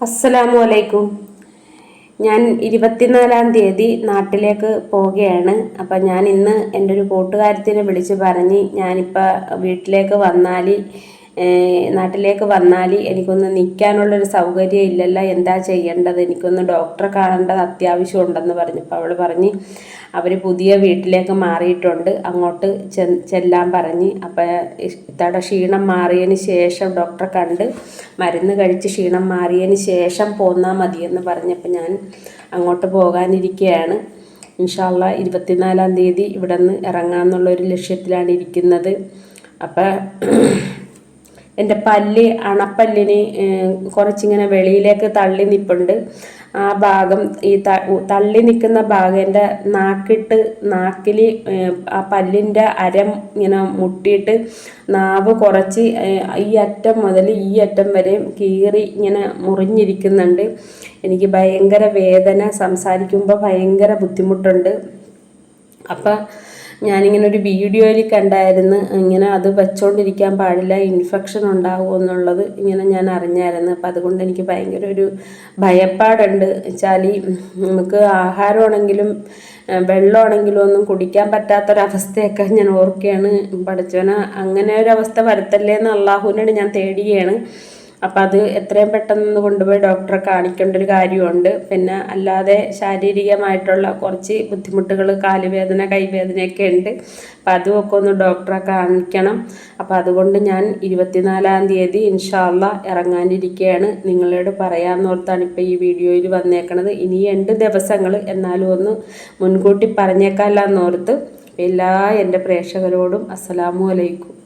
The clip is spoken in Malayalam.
അസ്സലാമു അലൈക്കും ഞാൻ ഇരുപത്തിനാലാം തീയതി നാട്ടിലേക്ക് പോവുകയാണ്. അപ്പം ഞാൻ ഇന്ന് എന്റെ ഒരു കൂട്ടുകാരത്തിനെ വിളിച്ച് പറഞ്ഞ് ഞാനിപ്പോൾ വീട്ടിലേക്ക് വന്നാൽ നാട്ടിലേക്ക് വന്നാൽ എനിക്കൊന്ന് നിൽക്കാനുള്ളൊരു സൗകര്യം ഇല്ലല്ലോ. എന്താ ചെയ്യേണ്ടത്? എനിക്കൊന്ന് ഡോക്ടറെ കാണേണ്ടത് അത്യാവശ്യം ഉണ്ടെന്ന് പറഞ്ഞപ്പോൾ അവൾ പറഞ്ഞ് അവർ പുതിയ വീട്ടിലേക്ക് മാറിയിട്ടുണ്ട്. അങ്ങോട്ട് ചെല്ലാൻ പറഞ്ഞ്. അപ്പം ഇത്തയുടെ ക്ഷീണം മാറിയതിന് ശേഷം ഡോക്ടറെ കണ്ട് മരുന്ന് കഴിച്ച് ക്ഷീണം മാറിയതിന് ശേഷം പോന്നാൽ മതിയെന്ന് പറഞ്ഞപ്പോൾ ഞാൻ അങ്ങോട്ട് പോകാനിരിക്കുകയാണ് ഇൻഷാല്ല ഇരുപത്തിനാലാം തീയതി ഇവിടെ നിന്ന് ഇറങ്ങാമെന്നുള്ളൊരു ലക്ഷ്യത്തിലാണ് ഇരിക്കുന്നത്. അപ്പം എന്റെ പല്ല് അണപ്പല്ലിന് കുറച്ചിങ്ങനെ വെളിയിലേക്ക് തള്ളി നിൽപ്പുണ്ട് ആ ഭാഗം ഈ തള്ളി നിൽക്കുന്ന ഭാഗം എന്റെ നാക്കിട്ട് നാക്കിൽ ആ പല്ലിന്റെ അരം ഇങ്ങനെ മുട്ടിയിട്ട് നാവ് കുറച്ച് ഈ അറ്റം മുതൽ ഈ അറ്റം വരെ കീറി ഇങ്ങനെ മുറിഞ്ഞിരിക്കുന്നുണ്ട്. എനിക്ക് ഭയങ്കര വേദന സംസാരിക്കുമ്പോൾ ഭയങ്കര ബുദ്ധിമുട്ടുണ്ട്. അപ്പം ഞാനിങ്ങനെ ഒരു വീഡിയോയിൽ കണ്ടായിരുന്നു. ഇങ്ങനെ അത് വെച്ചോണ്ടിരിക്കാൻ പാടില്ല ഇൻഫെക്ഷൻ ഉണ്ടാകുമോ എന്നുള്ളത് ഇങ്ങനെ ഞാൻ അറിഞ്ഞായിരുന്നു. അപ്പം അതുകൊണ്ട് എനിക്ക് ഭയങ്കര ഒരു ഭയപ്പാടുണ്ട്. വെച്ചാൽ നമുക്ക് ആഹാരമാണെങ്കിലും വെള്ളമാണെങ്കിലും ഒന്നും കുടിക്കാൻ പറ്റാത്തൊരവസ്ഥയൊക്കെ ഞാൻ ഓർക്കുകയാണ്. പഠിച്ചവന അങ്ങനെ ഒരു അവസ്ഥ വരത്തല്ലേ എന്ന് അള്ളാഹുവിനോട് ഞാൻ തേടുകയാണ്. അപ്പം അത് എത്രയും പെട്ടെന്ന് കൊണ്ടുപോയി ഡോക്ടറെ കാണിക്കേണ്ട ഒരു കാര്യമുണ്ട് പിന്നെ അല്ലാതെ ശാരീരികമായിട്ടുള്ള കുറച്ച് ബുദ്ധിമുട്ടുകൾ കാലുവേദന കൈവേദനയൊക്കെ ഉണ്ട്. അപ്പം അതുമൊക്കെ ഒന്ന് ഡോക്ടറെ കാണിക്കണം. അപ്പം അതുകൊണ്ട് ഞാൻ ഇരുപത്തിനാലാം തീയതി ഇൻഷാല്ല ഇറങ്ങാനിരിക്കുകയാണ് നിങ്ങളോട് പറയാമെന്നോർത്താണ് ഇപ്പോൾ ഈ വീഡിയോയിൽ വന്നേക്കണത്. ഇനി രണ്ട് ദിവസങ്ങൾ എന്നാലും ഒന്ന് മുൻകൂട്ടി പറഞ്ഞേക്കാമെന്നോർത്ത് എല്ലാ എന്റെ പ്രേക്ഷകരോടും അസ്സലാമു അലൈക്കും.